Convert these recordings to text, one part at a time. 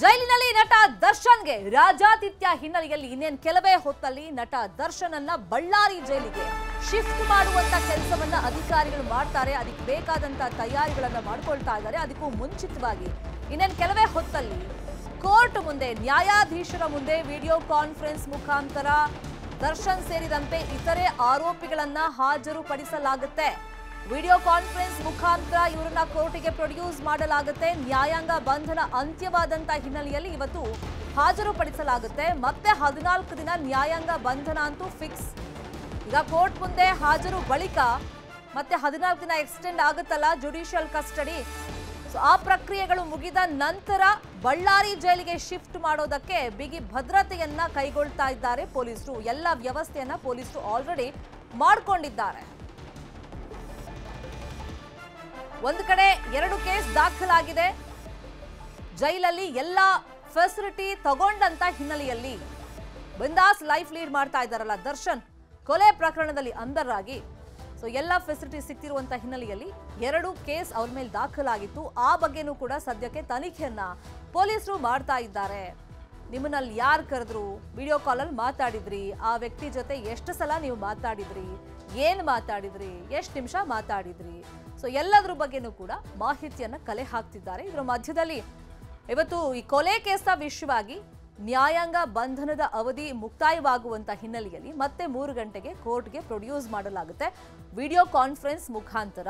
ಜೈಲಿನಲ್ಲಿ ನಟ ದರ್ಶನ್ಗೆ ರಾಜಾತಿಥ್ಯ ಹಿನ್ನೆಲೆಯಲ್ಲಿ ಇನ್ನೇನು ಕೆಲವೇ ಹೊತ್ತಲ್ಲಿ ನಟ ದರ್ಶನ್ ಅನ್ನ ಬಳ್ಳಾರಿ ಜೈಲಿಗೆ ಶಿಫ್ಟ್ ಮಾಡುವಂತ ಕೆಲಸವನ್ನ ಅಧಿಕಾರಿಗಳು ಮಾಡ್ತಾರೆ. ಅದಕ್ಕೆ ಬೇಕಾದಂತ ತಯಾರಿಗಳನ್ನ ಮಾಡ್ಕೊಳ್ತಾ ಇದ್ದಾರೆ. ಅದಕ್ಕೂ ಮುಂಚಿತವಾಗಿ ಇನ್ನೇನು ಕೆಲವೇ ಹೊತ್ತಲ್ಲಿ ಕೋರ್ಟ್ ಮುಂದೆ, ನ್ಯಾಯಾಧೀಶರ ಮುಂದೆ ವಿಡಿಯೋ ಕಾನ್ಫರೆನ್ಸ್ ಮುಖಾಂತರ ದರ್ಶನ್ ಸೇರಿದಂತೆ ಇತರೆ ಆರೋಪಿಗಳನ್ನ ಹಾಜರುಪಡಿಸಲಾಗುತ್ತೆ. ವಿಡಿಯೋ ಕಾನ್ಫರೆನ್ಸ್ ಮುಖಾಂತರ ಇವರನ್ನ ಕೋರ್ಟಿಗೆ ಪ್ರೊಡ್ಯೂಸ್ ಮಾಡಲಾಗುತ್ತೆ. ನ್ಯಾಯಾಂಗ ಬಂಧನ ಅಂತ್ಯವಾದಂಥ ಹಿನ್ನೆಲೆಯಲ್ಲಿ ಇವತ್ತು ಹಾಜರುಪಡಿಸಲಾಗುತ್ತೆ. ಮತ್ತೆ ಹದಿನಾಲ್ಕು ದಿನ ನ್ಯಾಯಾಂಗ ಬಂಧನ ಅಂತೂ ಫಿಕ್ಸ್ ಈಗ ಕೋರ್ಟ್ ಮುಂದೆ ಹಾಜರು ಬಳಿಕ ಮತ್ತೆ ಹದಿನಾಲ್ಕು ದಿನ ಎಕ್ಸ್ಟೆಂಡ್ ಆಗುತ್ತಲ್ಲ ಜುಡಿಷಿಯಲ್ ಕಸ್ಟಡಿ ಆ ಪ್ರಕ್ರಿಯೆಗಳು ಮುಗಿದ ನಂತರ ಬಳ್ಳಾರಿ ಜೈಲಿಗೆ ಶಿಫ್ಟ್ ಮಾಡೋದಕ್ಕೆ ಬಿಗಿ ಭದ್ರತೆಯನ್ನ ಕೈಗೊಳ್ತಾ ಇದ್ದಾರೆ ಪೊಲೀಸರು. ಎಲ್ಲ ವ್ಯವಸ್ಥೆಯನ್ನ ಪೊಲೀಸರು ಆಲ್ರೆಡಿ ಮಾಡಿಕೊಂಡಿದ್ದಾರೆ. ಒಂದು ಕಡೆ ಎರಡು ಕೇಸ್ ದಾಖಲಾಗಿದೆ. ಜೈಲಲ್ಲಿ ಎಲ್ಲ ಫೆಸಿಲಿಟಿ ತಗೊಂಡಂತ ಹಿನ್ನೆಲೆಯಲ್ಲಿ ಬಿಂದಾಸ್ ಲೈಫ್ ಲೀಡ್ ಮಾಡ್ತಾ ಇದ್ದಾರಲ್ಲ ದರ್ಶನ್, ಕೊಲೆ ಪ್ರಕರಣದಲ್ಲಿ ಅಂಧರಾಗಿ. ಸೊ ಎಲ್ಲ ಫೆಸಿಲಿಟಿ ಸಿಕ್ತಿರುವಂತ ಹಿನ್ನೆಲೆಯಲ್ಲಿ ಎರಡು ಕೇಸ್ ಅವ್ರ ಮೇಲೆ ದಾಖಲಾಗಿತ್ತು. ಆ ಬಗ್ಗೆನೂ ಕೂಡ ಸದ್ಯಕ್ಕೆ ತನಿಖೆಯನ್ನ ಪೊಲೀಸರು ಮಾಡ್ತಾ ಇದ್ದಾರೆ. ನಿಮ್ಮನ್ನಲ್ಲಿ ಯಾರು ಕರೆದ್ರು ವಿಡಿಯೋ ಕಾಲಲ್ಲಿ ಮಾತಾಡಿದ್ರಿ, ಆ ವ್ಯಕ್ತಿ ಜೊತೆ ಎಷ್ಟು ಸಲ ನೀವು ಮಾತಾಡಿದ್ರಿ, ಏನು ಮಾತಾಡಿದ್ರಿ, ಎಷ್ಟು ನಿಮಿಷ ಮಾತಾಡಿದ್ರಿ? ಸೊ ಎಲ್ಲದರ ಬಗ್ಗೆನೂ ಕೂಡ ಮಾಹಿತಿಯನ್ನು ಕಲೆ ಹಾಕ್ತಿದ್ದಾರೆ. ಇದರ ಮಧ್ಯದಲ್ಲಿ ಇವತ್ತು ಈ ಕೊಲೆ ಕೇಸ್ನ ವಿಷಯವಾಗಿ ನ್ಯಾಯಾಂಗ ಬಂಧನದ ಅವಧಿ ಮುಕ್ತಾಯವಾಗುವಂತ ಹಿನ್ನೆಲೆಯಲ್ಲಿ ಮತ್ತೆ ಮೂರು ಗಂಟೆಗೆ ಕೋರ್ಟ್ಗೆ ಪ್ರೊಡ್ಯೂಸ್ ಮಾಡಲಾಗುತ್ತೆ. ವಿಡಿಯೋ ಕಾನ್ಫರೆನ್ಸ್ ಮುಖಾಂತರ.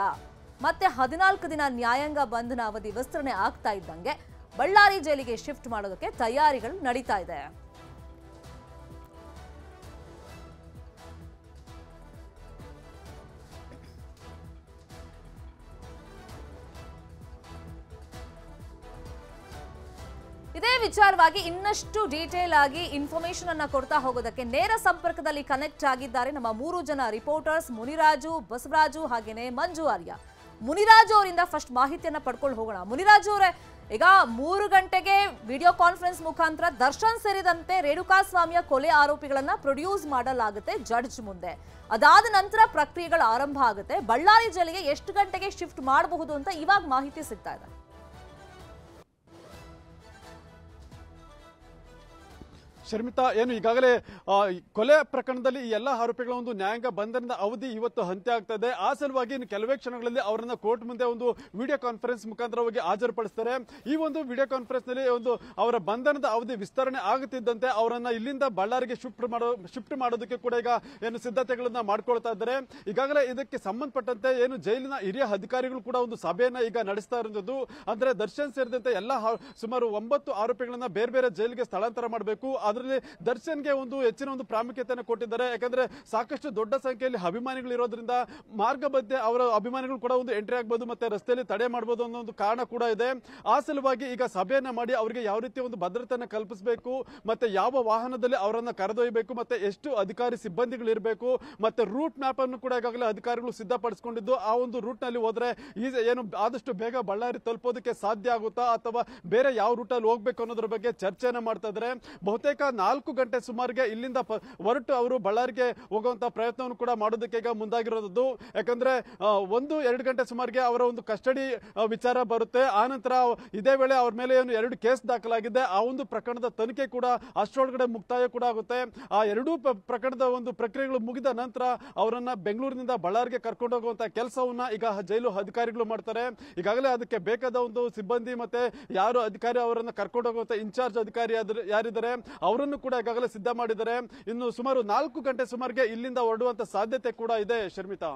ಮತ್ತೆ ಹದಿನಾಲ್ಕು ದಿನ ನ್ಯಾಯಾಂಗ ಬಂಧನ ಅವಧಿ ವಿಸ್ತರಣೆ ಆಗ್ತಾ ಇದ್ದಂಗೆ ಬಳ್ಳಾರಿ ಜೈಲಿಗೆ ಶಿಫ್ಟ್ ಮಾಡೋದಕ್ಕೆ ತಯಾರಿಗಳು ನಡೀತಾ ಇದೆ. ಇದೇ ವಿಚಾರವಾಗಿ ಇನ್ನಷ್ಟು ಡೀಟೇಲ್ ಆಗಿ ಇನ್ಫಾರ್ಮೇಶನ್ ಅನ್ನ ಕೊಡ್ತಾ ಹೋಗೋದಕ್ಕೆ ನೇರ ಸಂಪರ್ಕದಲ್ಲಿ ಕನೆಕ್ಟ್ ಆಗಿದ್ದಾರೆ ನಮ್ಮ ಮೂರು ಜನ ರಿಪೋರ್ಟರ್ಸ್ ಮುನಿರಾಜು, ಬಸವರಾಜು ಹಾಗೇನೆ ಮಂಜು ಆರ್ಯ. ಮುನಿರಾಜು ಅವರಿಂದ ಫಸ್ಟ್ ಮಾಹಿತಿಯನ್ನ ಪಡ್ಕೊಂಡು ಹೋಗೋಣ. ಮುನಿರಾಜು ಅವರೇ, ಈಗ ಮೂರು ಗಂಟೆಗೆ ವಿಡಿಯೋ ಕಾನ್ಫರೆನ್ಸ್ ಮುಖಾಂತರ ದರ್ಶನ್ ಸೇರಿದಂತೆ ರೇಣುಕಾಸ್ವಾಮಿಯ ಕೊಲೆ ಆರೋಪಿಗಳನ್ನ ಪ್ರೊಡ್ಯೂಸ್ ಮಾಡಲಾಗುತ್ತೆ ಜಡ್ಜ್ ಮುಂದೆ. ಅದಾದ ನಂತರ ಪ್ರಕ್ರಿಯೆಗಳು ಆರಂಭ ಆಗುತ್ತೆ. ಬಳ್ಳಾರಿ ಜಿಲ್ಲೆಗೆ ಎಷ್ಟು ಗಂಟೆಗೆ ಶಿಫ್ಟ್ ಮಾಡಬಹುದು ಅಂತ ಇವಾಗ ಮಾಹಿತಿ ಸಿಗ್ತಾ ಇದೆ. ಶರ್ಮಿತಾ, ಏನು ಈಗಾಗಲೇ ಕೊಲೆ ಪ್ರಕರಣದಲ್ಲಿ ಈ ಎಲ್ಲ ಆರೋಪಿಗಳ ಒಂದು ನ್ಯಾಯಾಂಗ ಬಂಧನದ ಅವಧಿ ಇವತ್ತು ಅಂತ್ಯ ಆಗ್ತಾ ಇದೆ ಆ ಸಲುವಾಗಿ ಕೆಲವೇ ಕ್ಷಣಗಳಲ್ಲಿ ಅವರನ್ನ ಕೋರ್ಟ್ ಮುಂದೆ ಒಂದು ವಿಡಿಯೋ ಕಾನ್ಫರೆನ್ಸ್ ಮುಖಾಂತರವಾಗಿ ಹಾಜರುಪಡಿಸ್ತಾರೆ. ಈ ಒಂದು ವಿಡಿಯೋ ಕಾನ್ಫರೆನ್ಸ್ನಲ್ಲಿ ಒಂದು ಅವರ ಬಂಧನದ ಅವಧಿ ವಿಸ್ತರಣೆ ಆಗುತ್ತಿದ್ದಂತೆ ಅವರನ್ನ ಇಲ್ಲಿಂದ ಬಳ್ಳಾರಿಗೆ ಶಿಫ್ಟ್ ಮಾಡೋ, ಶಿಫ್ಟ್ ಮಾಡೋದಕ್ಕೆ ಕೂಡ ಈಗ ಏನು ಸಿದ್ಧತೆಗಳನ್ನ ಮಾಡ್ಕೊಳ್ತಾ ಇದ್ದಾರೆ. ಈಗಾಗಲೇ ಇದಕ್ಕೆ ಸಂಬಂಧಪಟ್ಟಂತೆ ಏನು ಜೈಲಿನ ಹಿರಿಯ ಅಧಿಕಾರಿಗಳು ಕೂಡ ಒಂದು ಸಭೆಯನ್ನ ಈಗ ನಡೆಸ್ತಾ ಇರುವಂತದ್ದು ಅಂದ್ರೆ ದರ್ಶನ್ ಸೇರಿದಂತೆ ಎಲ್ಲ ಸುಮಾರು ಒಂಬತ್ತು ಆರೋಪಿಗಳನ್ನ ಬೇರೆ ಬೇರೆ ಜೈಲಿಗೆ ಸ್ಥಳಾಂತರ ಮಾಡಬೇಕು. ಅದರಲ್ಲಿ ದರ್ಶನ್ಗೆ ಒಂದು ಹೆಚ್ಚಿನ ಒಂದು ಪ್ರಾಮುಖ್ಯತೆಯನ್ನು ಕೊಟ್ಟಿದ್ದಾರೆ. ಯಾಕಂದ್ರೆ ಸಾಕಷ್ಟು ದೊಡ್ಡ ಸಂಖ್ಯೆಯಲ್ಲಿ ಅಭಿಮಾನಿಗಳು ಇರೋದ್ರಿಂದ ಮಾರ್ಗ ಮಧ್ಯೆ ಅವರ ಅಭಿಮಾನಿಗಳು ಕೂಡ ಒಂದು ಎಂಟ್ರಿ ಆಗ್ಬೋದು ಮತ್ತೆ ರಸ್ತೆಯಲ್ಲಿ ತಡೆ ಮಾಡಬಹುದು ಅನ್ನೋ ಒಂದು ಕಾರಣ ಕೂಡ ಇದೆ. ಆ ಸಲುವಾಗಿ ಈಗ ಸಭೆಯನ್ನ ಮಾಡಿ ಅವರಿಗೆ ಯಾವ ರೀತಿಯ ಒಂದು ಭದ್ರತೆಯನ್ನು ಕಲ್ಪಿಸಬೇಕು, ಮತ್ತೆ ಯಾವ ವಾಹನದಲ್ಲಿ ಅವರನ್ನು ಕರೆದೊಯ್ಯಬೇಕು, ಮತ್ತೆ ಎಷ್ಟು ಅಧಿಕಾರಿ ಸಿಬ್ಬಂದಿಗಳು ಇರಬೇಕು, ಮತ್ತೆ ರೂಟ್ ಮ್ಯಾಪ್ ಅನ್ನು ಕೂಡ ಈಗಾಗಲೇ ಅಧಿಕಾರಿಗಳು ಸಿದ್ಧಪಡಿಸಿಕೊಂಡಿದ್ದು, ಆ ಒಂದು ರೂಟ್ನಲ್ಲಿ ಹೋದ್ರೆ ಏನು ಆದಷ್ಟು ಬೇಗ ಬಳ್ಳಾರಿ ತಲುಪೋದಕ್ಕೆ ಸಾಧ್ಯ ಆಗುತ್ತಾ ಅಥವಾ ಬೇರೆ ಯಾವ ರೂಟ್ ಅಲ್ಲಿ ಹೋಗ್ಬೇಕು ಅನ್ನೋದ್ರ ಬಗ್ಗೆ ಚರ್ಚೆನ ಮಾಡ್ತಾ ಇದ್ದಾರೆ. ಬಹುತೇಕ ನಾಲ್ಕು ಗಂಟೆ ಸುಮಾರಿಗೆ ಇಲ್ಲಿಂದ ಹೊರಟು ಅವರು ಬಳ್ಳಾರಿಗೆ ಹೋಗುವಂತ ಪ್ರಯತ್ನವನ್ನು ಕೂಡ ಮಾಡೋದಕ್ಕೆ ಈಗ ಮುಂದಾಗಿರೋದು. ಯಾಕಂದ್ರೆ ಒಂದು, ಎರಡು ಗಂಟೆ ಸುಮಾರಿಗೆ ಅವರ ಒಂದು ಕಸ್ಟಡಿ ವಿಚಾರ ಬರುತ್ತೆ. ಆ ನಂತರ ಇದೇ ವೇಳೆ ಅವ್ರ ಮೇಲೆ ಏನು ಎರಡು ಕೇಸ್ ದಾಖಲಾಗಿದೆ. ಆ ಒಂದು ಪ್ರಕರಣದ ತನಿಖೆ ಕೂಡ ಅಷ್ಟರೊಳಗಡೆ ಮುಕ್ತಾಯ ಕೂಡ ಆಗುತ್ತೆ. ಆ ಎರಡೂ ಪ್ರಕರಣದ ಒಂದು ಪ್ರಕ್ರಿಯೆಗಳು ಮುಗಿದ ನಂತರ ಅವರನ್ನ ಬೆಂಗಳೂರಿನಿಂದ ಬಳ್ಳಾರಿಗೆ ಕರ್ಕೊಂಡು ಹೋಗುವಂತ ಕೆಲಸವನ್ನ ಈಗ ಜೈಲು ಅಧಿಕಾರಿಗಳು ಮಾಡ್ತಾರೆ. ಈಗಾಗಲೇ ಅದಕ್ಕೆ ಬೇಕಾದ ಒಂದು ಸಿಬ್ಬಂದಿ ಮತ್ತೆ ಯಾರು ಅಧಿಕಾರಿ ಅವರನ್ನ ಕರ್ಕೊಂಡು ಹೋಗುವಂತ ಇನ್ಚಾರ್ಜ್ ಅಧಿಕಾರಿ ಯಾರಿದ್ದಾರೆ ಅವರನ್ನು ಕೂಡ ಈಗಾಗಲೇ ಸಿದ್ಧ ಮಾಡಿದ್ದಾರೆ. ಇನ್ನು ಸುಮಾರು ನಾಲ್ಕು ಗಂಟೆ ಸುಮಾರಿಗೆ ಇಲ್ಲಿಂದ ಹೊರಡುವಂತ ಸಾಧ್ಯತೆ ಕೂಡ ಇದೆ, ಶರ್ಮಿತಾ.